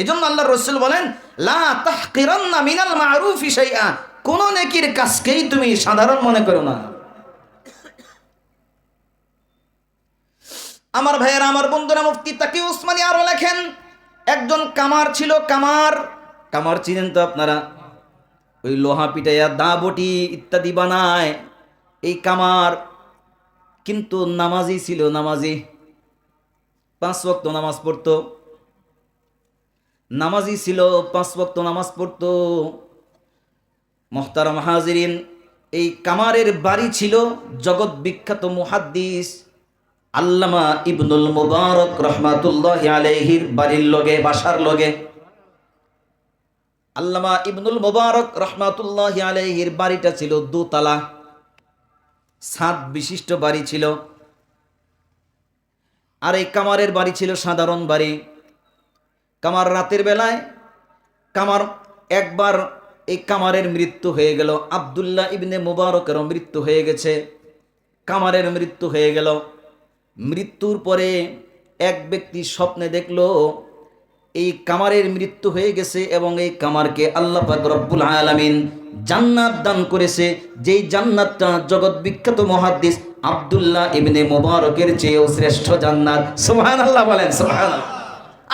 এই জন্য আল্লাহ রসুল বলেন, লা তাহকিরান্না মিনাল মারুফি শাইআ। কোন নেকির কাজকেই তুমি সাধারণ মনে করো না। আমার ভাইয়েরা, আমার বন্ধুরা, মুফতি, তাকি উসমানী আরও লেখেন, একজন কামার ছিল, কামার। কামার চিনেন তো আপনারা? ওই লোহা পিটাইয়া দা বটি ইত্যাদি বানায়, এই কামার কিন্তু নামাজি ছিল, নামাজি পাঁচ ওয়াক্ত নামাজ পড়তো। নামাজি ছিল, পাঁচ ওয়াক্ত নামাজ পড়তো। মোহতারাম হাজিরিন, এই কামারের বাড়ি ছিল জগৎ বিখ্যাত মুহাদ্দিস আল্লামা ইবনুল মুবারক রহমাতুল্লাহ আলাইহির বাড়ির লগে, বাসার লগে। আল্লামা ইবনুল মুবারক রহমাতুল্লাহ আলাইহির বাড়িটা ছিল দোতলা সাত বিশিষ্ট বাড়ি ছিল। আর এই কামারের বাড়ি ছিল সাধারণ বাড়ি। কামার রাতের বেলায় কামার একবার এই কামারের মৃত্যু হয়ে গেল। আবদুল্লাহ ইবনে মুবারকেরও মৃত্যু হয়ে গেছে। কামারের মৃত্যু হয়ে গেল। মৃত্যুর পরে এক ব্যক্তি স্বপ্নে দেখল, এই কামারের মৃত্যু হয়ে গেছে এবং এই কামারকে আল্লাহ রব্বুল আলামিন জান্নাত দান করেছে। যেই জান্নাতটা জগৎ বিখ্যাত মহাদ্দিস আব্দুল্লাহ ইবনে মোবারকের চেয়েও শ্রেষ্ঠ জান্নাত। সুবহানাল্লাহ বলেন, সুবহানাল্লাহ।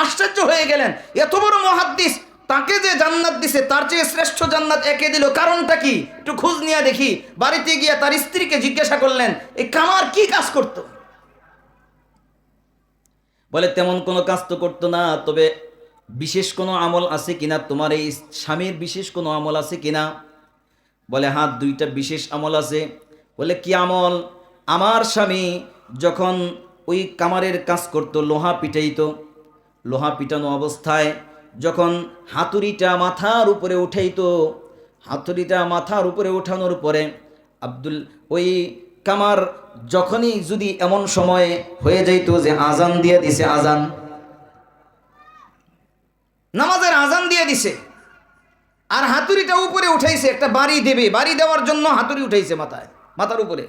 আশ্চর্য হয়ে গেলেন। এত বড় মহাদ্দিস, তাকে যে জান্নাত দিছে, তার চেয়ে শ্রেষ্ঠ জান্নাত একে দিল। কারণটা কি? একটু খোঁজ নিয়ে দেখি। বাড়িতে গিয়ে তার স্ত্রীকে জিজ্ঞাসা করলেন এই কামার কি কাজ করতো? বলে, তেমন কোনো কাজ তো করতো না, তবে বিশেষ কোনো আমল আছে কিনা? তোমার এই স্বামীর বিশেষ কোনো আমল আছে কিনা? বলে হাত দুইটা বিশেষ আমল আছে। বলে, কি আমল? আমার স্বামী যখন ওই কামারের কাজ করতো, লোহা পিটাইতো। লোহা পিটানো অবস্থায় যখন হাতুড়িটা মাথার উপরে উঠাইতো, হাতুড়িটা মাথার উপরে ওঠানোর পরে আব্দুল, ওই কামার যখনই যদি এমন সময় হয়ে যাইতো যে আজান দিয়ে দিছে, আজান, নামাজের আজান দিয়ে দিছে, আর হাতুড়িটা উপরে উঠাইছে, একটা বাড়ি দেবে, বাড়ি দেওয়ার জন্য হাতুড়ি উঠাইছে মাথায়, মাথার উপরে।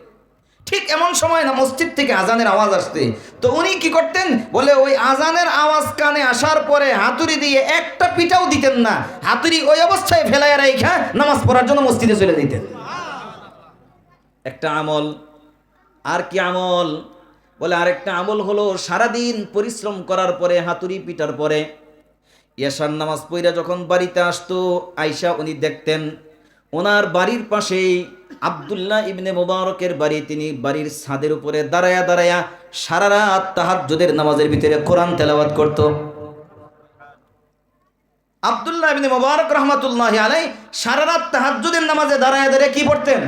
ঠিক এমন সময় না মসজিদ থেকে আজানের আওয়াজ আসতে। তো উনি কি করতেন? বলে ওই আজানের আওয়াজ কানে আসার পরে হাতুড়ি দিয়ে একটা পিঠাও দিতেন না। হাতুড়ি ওই অবস্থায় ফেলাইয়া রাইখা নামাজ পড়ার জন্য মসজিদে চলে দিতেন একটা আমল। আর কি আমল? বলে আরেকটা আমল হলো সারাদিন পরিশ্রম করার পরে, হাতুড়ি পিটার পরে। ইয়াসার নামাজ পইরা যখন বাড়িতে আসতো আয়সা উনি দেখতেন, ওনার বাড়ির পাশেই আবদুল্লাহ ইবনে মোবারকের বাড়ি, তিনি বাড়ির ছাদের উপরে দাঁড়ায়া দাঁড়ায়া সারা রাত তাহাজ্জুদের নামাজের ভিতরে কোরআন তেলাওয়াত করত। আবদুল্লাহ ইবনে মোবারক রহমাতুল্লাহ আলাই সারা রাত তাহাজ্জুদের নামাজে দাঁড়ায়া দাঁড়ায় কি পড়তেন?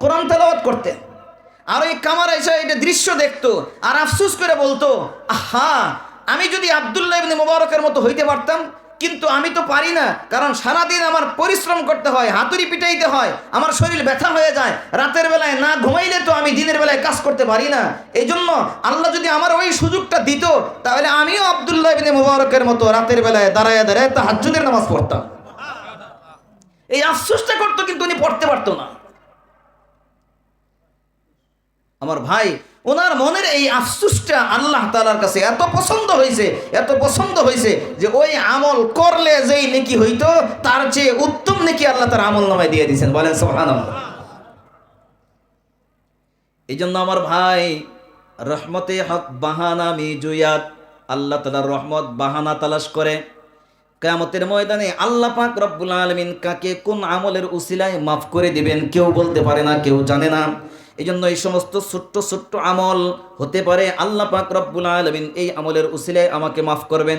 কোরআন তেলাওয়াত করতেন। আর ওই কামার এসে এটা দৃশ্য দেখতো আর আফসুস করে বলতো, আহা, আমি যদি আবদুল্লাহ ইবনে মোবারকের মতো হইতে পারতাম কিন্তু আমি তো পারি না, কারণ সারাদিন আমার পরিশ্রম করতে হয়, হাতুড়ি পিটাইতে হয়, আমার শরীর ব্যথা হয়ে যায়, রাতের বেলায় না ঘুমাইলে তো আমি দিনের বেলায় কাজ করতে পারি না। এই জন্য আল্লাহ যদি আমার ওই সুযোগটা দিত, তাহলে আমিও আবদুল্লাহ ইবনে মোবারকের মতো রাতের বেলায় দাঁড়ায় দাঁড়ায় তা হাজুদের নামাজ পড়তাম। এই আফসোসটা করতো কিন্তু উনি পড়তে পারতো না। আমার ভাই, ওনার মনের এই আফসুসটা আল্লাহ তালার কাছে এত পছন্দ হয়েছে, এত পছন্দ হয়েছে যে ওই আমল করলে যেই নেকি হইতো, তার চেয়ে উত্তম নেকি আল্লাহ তার আমল নামায় দিয়ে দিয়েছেন। বলেন সোহান এই জন্য আমার ভাই, রহমতে হক বাহানা মি জুয়াত আল্লাহ তালার রহমত বাহানা তালাশ করে। কেয়ামতের ময়দানে আল্লাহ পাক রব্বুল আলমিন কাকে কোন আমলের উসিলায় মাফ করে দিবেন, কেউ বলতে পারে না, কেউ জানে না। এই জন্য এই সমস্ত ছোট্ট ছোট্ট আমল হতে পারে। আল্লাহ পাক রব্বুল আলমিন এই আমলের উসিলায় আমাকে মাফ করবেন।